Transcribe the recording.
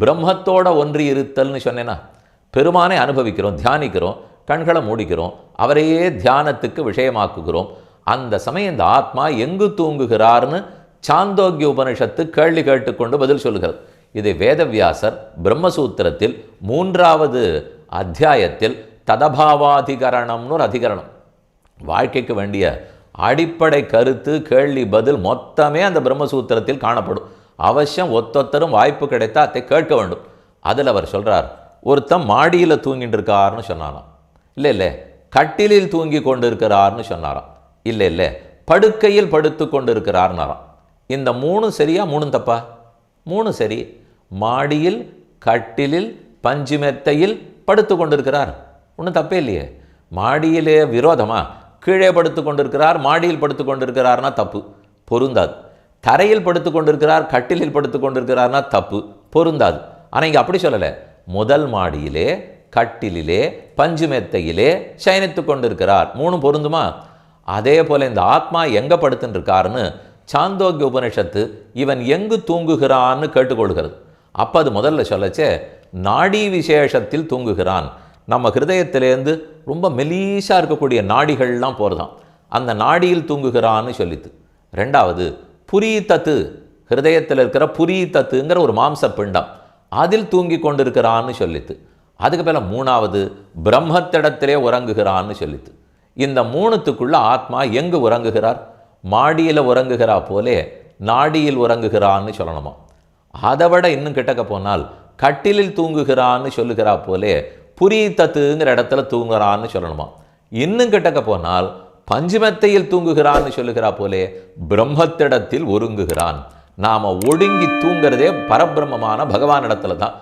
பிரம்மத்தோட ஒன்றி இருத்தல்னு சொன்னேன்னா பெருமானை அனுபவிக்கிறோம் தியானிக்கிறோம் கண்களை மூடிக்கிறோம் அவரையே தியானத்துக்கு விஷயமாக்குகிறோம். அந்த சமயம் இந்த ஆத்மா எங்கு தூங்குகிறார்னு சாந்தோக்கிய உபனிஷத்து கேள்வி கேட்டுக்கொண்டு பதில் சொல்கிறது இதை வேதவியாசர் பிரம்மசூத்திரத்தில் மூன்றாவது அத்தியாயத்தில் ததபாவாதிகரணம்னு ஒரு அதிகரணம். வாழ்க்கைக்கு வேண்டிய அடிப்படை கருத்து கேள்வி பதில் மொத்தமே அந்த பிரம்மசூத்திரத்தில் காணப்படும். அவசியம் ஒத்தொத்தரும் வாய்ப்பு கிடைத்தா அதை கேட்க வேண்டும். அதில் அவர் சொல்கிறார் ஒருத்தன் மாடியில் தூங்கிட்டு இருக்காருன்னு சொன்னாராம் இல்லை இல்லை. கட்டிலில் தூங்கி கொண்டு இருக்கிறார்னு சொன்னாராம். இல்லை இல்லை. படுக்கையில் படுத்து கொண்டு இருக்கிறார்னாராம் இந்த மூணு சரியா மூணும் தப்பா? மூணு சரி. மாடியில் கட்டிலில் பஞ்சுமெத்தையில் படுத்து கொண்டிருக்கிறார். ஒன்றும் தப்பே இல்லையே. மாடியிலே விரோதமா? கீழே படுத்து கொண்டிருக்கிறார் மாடியில் படுத்து கொண்டிருக்கிறார்னா தப்பு. பொருந்தாது. தரையில் படுத்து கொண்டிருக்கிறார் கட்டிலில் படுத்து கொண்டிருக்கிறார்னா தப்பு பொருந்தாது. ஆனால் இங்கே அப்படி சொல்லலை. முதல் மாடியிலே கட்டிலிலே பஞ்சுமெத்தையிலே சயனித்து கொண்டிருக்கிறார். மூணு பொருந்துமா? அதே போல இந்த ஆத்மா எங்கே படுத்துட்டுருக்காருன்னு சாந்தோக்கிய உபனிஷத்து இவன் எங்கு தூங்குகிறான்னு கேட்டுக்கொள்கிறது. அப்போ அது முதல்ல சொல்லச்சே நாடி விசேஷத்தில் தூங்குகிறான். நம்ம ஹிருதயத்திலேருந்து ரொம்ப மெலீஸாக இருக்கக்கூடிய நாடிகள்லாம் போகிறதாம் அந்த நாடியில் தூங்குகிறான்னு சொல்லித்து. ரெண்டாவது புரி தத்து ஹிருதயத்தில் இருக்கிற புரி தத்துங்கிற ஒரு மாம்ச பிண்டம் அதில் தூங்கி கொண்டிருக்கிறான்னு சொல்லித்து. அதுக்கு பிற மூணாவது பிரம்மத்திடத்திலே உறங்குகிறான்னு சொல்லித்து. இந்த மூணுத்துக்குள்ள ஆத்மா எங்கு உறங்குகிறார்? மாடியில் உறங்குகிறா போலே நாடியில் உறங்குகிறான்னு சொல்லணுமா? அதை விட இன்னும் கிட்டக்க போனால் கட்டிலில் தூங்குகிறான்னு சொல்லுகிறா போலே புரி தத்துங்கிற இடத்துல தூங்குறான்னு சொல்லணுமா? இன்னும் கிட்டக்க போனால் பஞ்சுமெத்தையில் தூங்குகிறான்னு சொல்லுகிறா போலே பிரம்மத்திடத்தில் ஒருங்குகிறான். நாம ஒடுங்கி தூங்குறதே பரபிரம்மமான பகவானிடத்துல தான்.